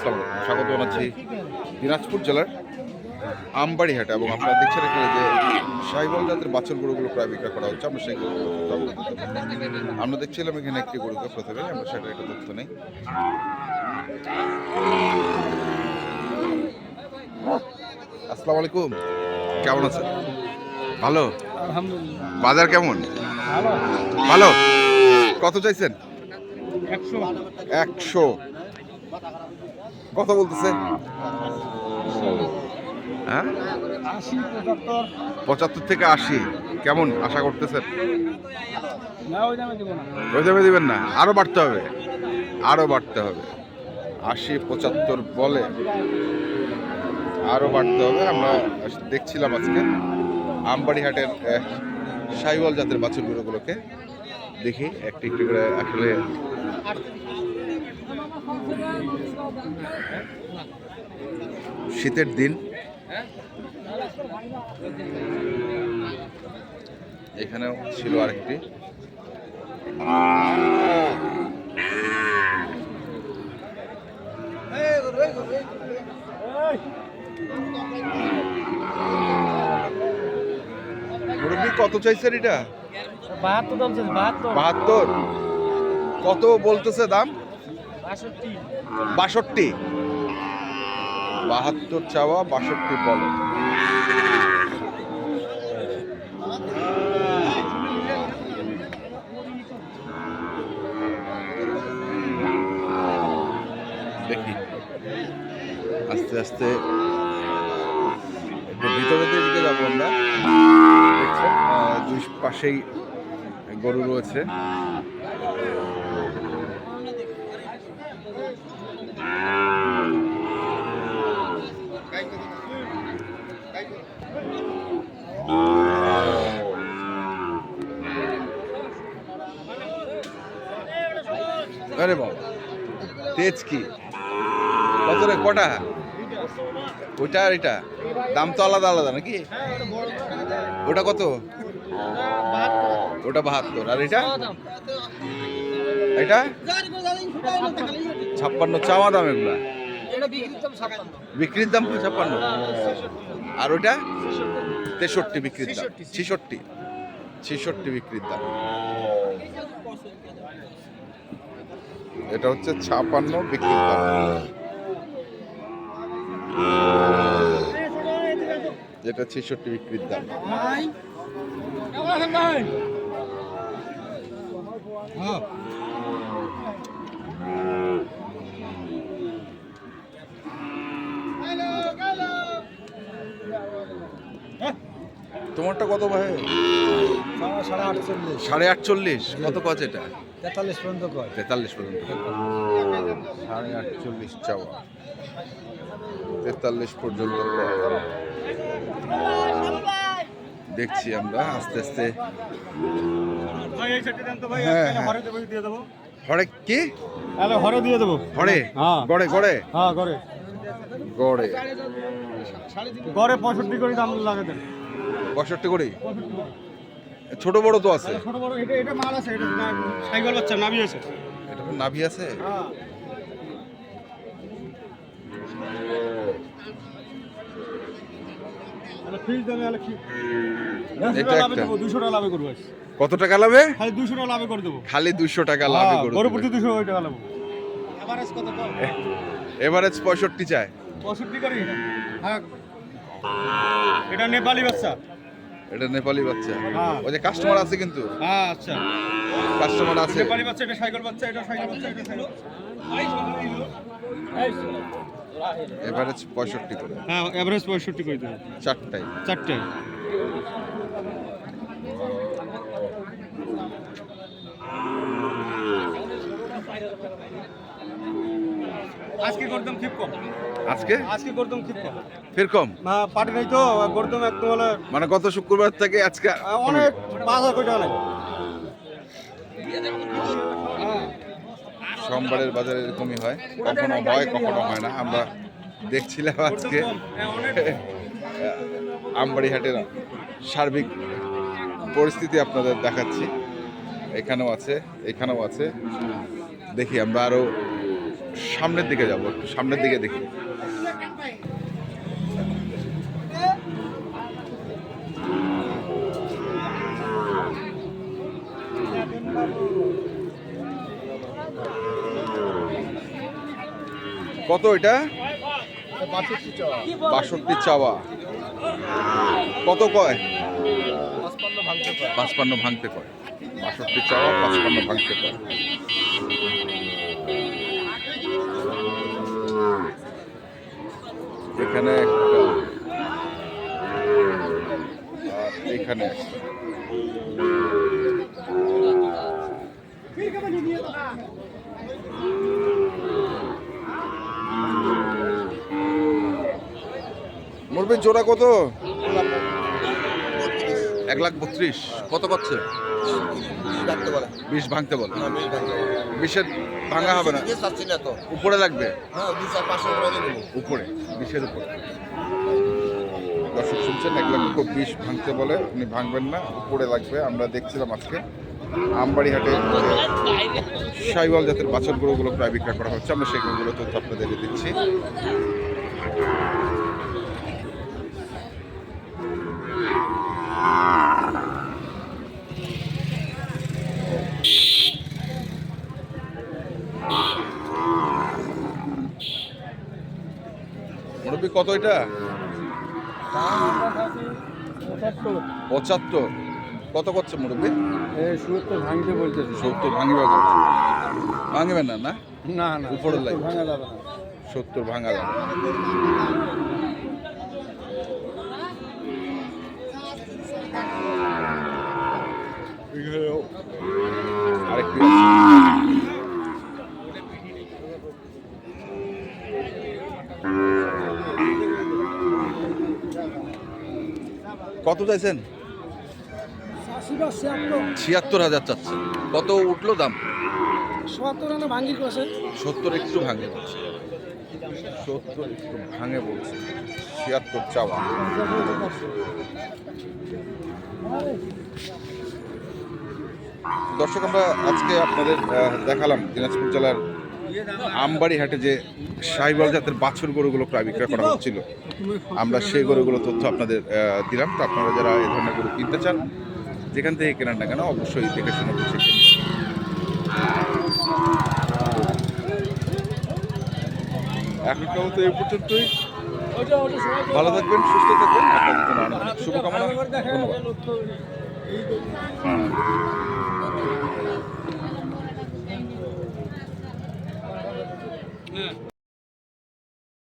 আসসালামু আলাইকুম স্বাগত জানাচ্ছি দিনাজপুর জেলার আমবাড়িহাটে এবং আপনারা দেখছেন এখানে যে সাইবল জাতের বাছুর গরুগুলো প্রায় বিক্রয় করা হচ্ছে। আমরা সেই গরুগুলো আমরা দেখছিলাম এখানে একটি গরুকে প্রথমে আমরা সেটা একটা তথ্য নেই। আসসালামু আলাইকুম। কেমন আছেন? ভালো। বাজার কেমন? ভালো। ভালো। কত চাইছেন? একশো। একশো। কত বলতেছে। হ্যাঁ? পঁচাত্তর থেকে আশি। কেমন? আশা করতেছেন? দিবেন না। আরও বাড়তে হবে। আরও বাড়তে হবে। আশি, পঁচাত্তর বলে। আরও বাড়তে হবে। আমরা দেখছিলাম আজকে আমবাড়ি হাটের সাইওয়াল জাতের বাছুর গরুগুলোকে দেখি, একটি একটি করে আসলে শীতের দিন। এখানেও ছিল আরেকটি। মুরব্বী কত চাইছেন এটা? বাহাত্তর বাহাত্তর। কত বলতেছে দাম? বাষট্টি। বাহাত্তর চাওয়া, বাষট্টি বলে। দেখি। আস্তে আস্তে একটু ভিতরের দিকে যাব আমরা। দুই পাশেই গরু রয়েছে আরে বাবা তেজ কি কত রে কটা? ওইটা আর এটা? দাম তো আলাদা আলাদা নাকি? ওটা কত? ওটা বাহাত্তর। আর এটা? এটা? ছাপ্পান্ন। চাওয়া দাম এগুলা? বিক্রির দাম ছাপ্পান্ন। আর ওইটা? তেষট্টি বিক্রির দাম। ছিষট্টি। ছিষট্টি বিক্রির দাম। এটা হচ্ছে ছাপান্ন বিক্রির দাম যেটা ছেষট্টি বিক্রির দাম। তোমারটা কত ভাই? সাড়ে আটচল্লিশ। সাড়ে আটচল্লিশ। কত কচ এটা? তেতাল্লিশ পর্যন্ত কয়? তেতাল্লিশ পর্যন্ত। সাড়ে আটচল্লিশ চাওয়া। তেতাল্লিশ পর্যন্ত। দেখছি আমরা আস্তে আস্তে। হ্যাঁ, হ্যাঁ। হরে কি? হরে দিয়ে দেবো। হরে? হ্যাঁ। গড়ে গড়ে? হ্যাঁ করে গড়ে। গড়ে পঁয়ষট্টি করে দাম লাগে দেন। পঁয়ষট্টি করে। ছোট বড় তো আছে। ছোট বড় এটা এটা মাল আছে এটা সাইকেল বাচ্চা নাবি আছে। এটা নাভি আছে? হ্যাঁ। কত টাকা লাভে? খালি দুশো টাকা লাভে করে দেবো। খালি দুশো টাকা লাভে হ্যাঁ, করে দেবে। প্রতি দুশো টাকা লাভ। এভারেজ কত এভারেজ পঁয়ষট্টি চায় পঁয়ষট্টি করি হ্যাঁ। এটা নেপালি বাচ্চা। এটা নেপালি বাচ্চা। হ্যাঁ। ওই যে কাস্টমার আছে কিন্তু। হ্যাঁ আচ্ছা। কাস্টমার আছে। নেপালি বাচ্চা এটা সাইকেল বাচ্চা এটা সাইকেল বাচ্চা এটা সাইকেল এভারেজ পঁয়ষট্টি করে। হ্যাঁ এভারেজ পঁয়ষট্টি করে দেবো। চারটায়। চারটে আজকে খুব কম। আজকে? আজকে খুব কম। ফের কম? না পার্টি নাই তো করতাম একদম বলে মানে গত শুক্রবার থেকে আজকে অনেক পাঁচ হাজার কোটি টাকা সোমবারের বাজারে এরকমই হয়। কখনো হয় কখনো হয় না। আমরা দেখছিলাম আজকে। আমবাড়িহাটের সার্বিক পরিস্থিতি আপনাদের দেখাচ্ছি। এখানেও আছে এখানেও আছে। দেখি আমরা আরও সামনের দিকে যাব, একটু সামনের দিকে দেখি। কত এটা? বাষট্টি চাওয়া। কত কয়? পাঁচপান্ন ভাঙতে কয়। বাষট্টি চাওয়া পাঁচপান্ন ভাঙতে কয়। এখানে একটা আর এখানে একটা মুরবির জোড়া কত? এক লাখ বত্রিশ। কত পাচ্ছে? বিশ ভাঙতে বলে। বিশের ভাঙা হবে না। উপরে লাগবে? উপরে বিশের উপরে। দর্শক শুনছেন এক লক্ষ বিশ ভাঙতে বলে উনি ভাঙবেন না উপরে লাগবে আমরা দেখছিলাম আজকে। আমবাড়ি হাটে সাইওয়াল জাতের বাছর গরুগুলো প্রায় বিক্রয় করা হচ্ছে আমরা সেই গরুগুলো তথ্য আপনাদেরকে দিচ্ছি। মুরব্বী কত এটা? পঁচাত্তর। কত করছে মুরব্বী? সুরত ভাঙতে বলতেছে। সত্তর ভাঙিবা ভাঙিবেন না না? না না যাবে না। সত্তর ভাঙা যাবে আরেকটি কত চাইছেন? ছিয়াত্তর হাজার চাচ্ছে। কত উঠল দাম? সত্তর একটু ভাঙে বলছে। সত্তর একটু ভাঙে বলছে। ছিয়াত্তর চাওয়া। দর্শক, আমরা আজকে আপনাদের দেখালাম দিনাজপুর জেলার আমবাড়ি হাটে যে সাহিবাল জাতের বাছুর গরুগুলো প্রায় বিক্রয় করা হচ্ছিল আমরা সেই গরুগুলো তথ্য আপনাদের দিলাম তো আপনারা যারা এই ধরনের গরু কিনতে চান যেখান থেকে কেনার না কেন অবশ্যই দেখে শুনে বুঝে। এখনকার মতো এই পর্যন্তই ভালো থাকবেন সুস্থ থাকবেন শুভকামনা ধন্যবাদ 네.